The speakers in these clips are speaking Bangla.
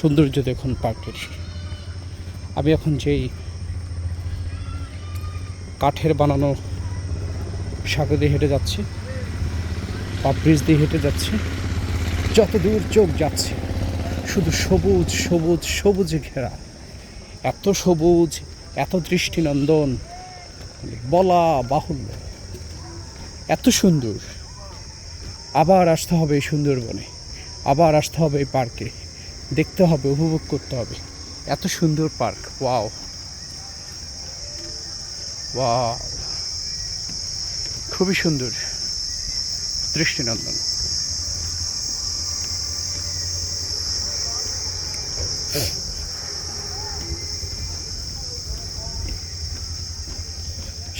সৌন্দর্য দেখুন পার্কের। আমি এখন যেই কাঠের বানানো সাগর দিয়ে হেঁটে যাচ্ছি বা ব্রিজ দিয়ে হেঁটে যাচ্ছি যত দূর চোখ যাচ্ছে, শুধু সবুজ সবুজ, সবুজে ঘেরা। এত সবুজ, এত দৃষ্টিনন্দন, বলা বাহুল্য। এত সুন্দর। আবার আসতে হবে সুন্দরবনে, আবার আসতে হবে এই পার্কে। দেখতে হবে, উপভোগ করতে হবে। এত সুন্দর পার্ক, ওয়াও। খুবই সুন্দর দৃষ্টিনন্দন।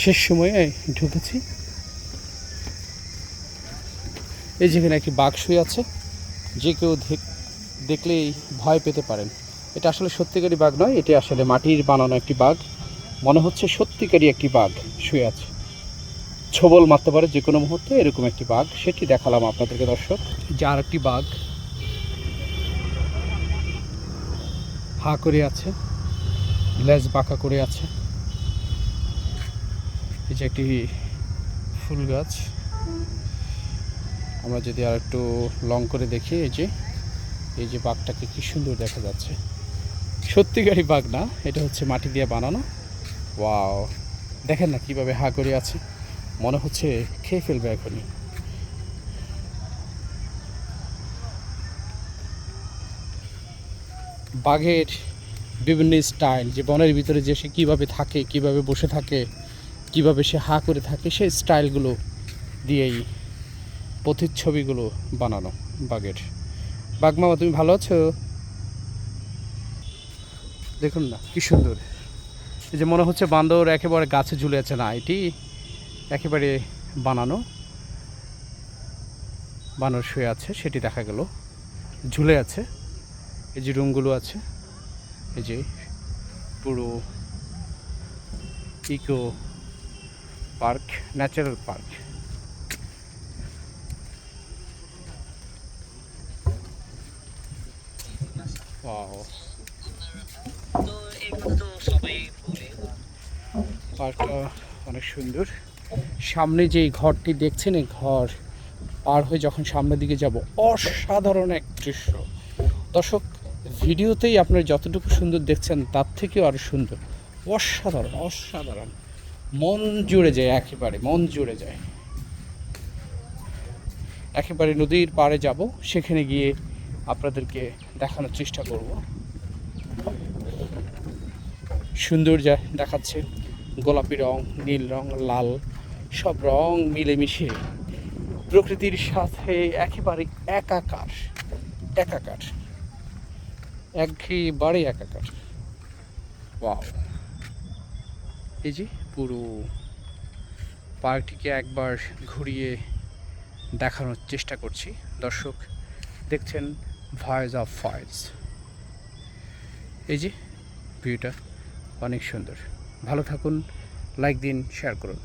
শেষ সময়ে ঢুকেছি। এই যেখানে একটি শুয়ে আছে, যে কেউ দেখলেই ভয় পেতে পারেন। এটা আসলে সত্যিকারী বাঘ নয়, এটি আসলে মাটির বানানো একটি বাঘ। মনে হচ্ছে সত্যিকারী একটি বাঘ শুয়ে আছে। ছবল মারতে পারে যে কোনো মুহূর্তে এরকম একটি বাঘ, সেটি দেখালাম আপনাদেরকে দর্শক। যে আর একটি বাঘ হা করে আছে, লেজ বাঁকা করে আছে। এই যে একটি ফুল গাছ। আমরা যদি আর একটু লং করে দেখি, এই যে এই যে বাঘটাকে কি সুন্দর দেখা যাচ্ছে। সত্যিকারই বাঘ না, এটা হচ্ছে মাটি দিয়ে বানানো। ওয়াও, দেখেন না কীভাবে হা করে আছে। মনে হচ্ছে খেয়ে ফেলবে এখনই। বাঘের বিভিন্ন স্টাইল, যে বনের ভিতরে যে সে কীভাবে থাকে, কীভাবে বসে থাকে, কীভাবে সে হা করে থাকে, সেই স্টাইলগুলো দিয়েই প্রতিচ্ছবিগুলো বানানো বাঘের। বাঘ মামা, তুমি ভালো আছো? দেখুন না, কি সুন্দর। এই যে মনে হচ্ছে বান্দর একেবারে গাছে ঝুলে আছে না, এটি একেবারে বানানো। বানর শুয়ে আছে, সেটি দেখা গেল। ঝুলে আছে, এই যে রুমগুলো আছে, এই যে পুরো ইকো পার্ক, ন্যাচারাল পার্ক। তো পার্কটা অনেক সুন্দর। সামনে যে ঘরটি দেখছেন, এই ঘর পার হয়ে যখন সামনের দিকে যাব, অসাধারণ এক দৃশ্য। দর্শক, ভিডিওতেই আপনারা যতটুকু সুন্দর দেখছেন, তার থেকেও আরও সুন্দর। অসাধারণ অসাধারণ। মন জুড়ে যায় একেবারে, মন জুড়ে যায়। একেবারে নদীর পাড়ে যাব, সেখানে গিয়ে আপনাদেরকে দেখানোর চেষ্টা করব। সুন্দর যা দেখাচ্ছে। গোলাপি রং, নীল রং, লাল, সব রং মিলেমিশে। প্রকৃতির সাথে একেবারে একাকার একাকার। একেবারে একাকার। এই যে পুরো পার্কটিকে একবার ঘুরিয়ে দেখানোর চেষ্টা করছি। দর্শক, দেখছেন ভয়েস অফ ফয়েস এই যে ভিউটা অনেক সুন্দর। ভালো থাকুন লাইক দিন শেয়ার করুন।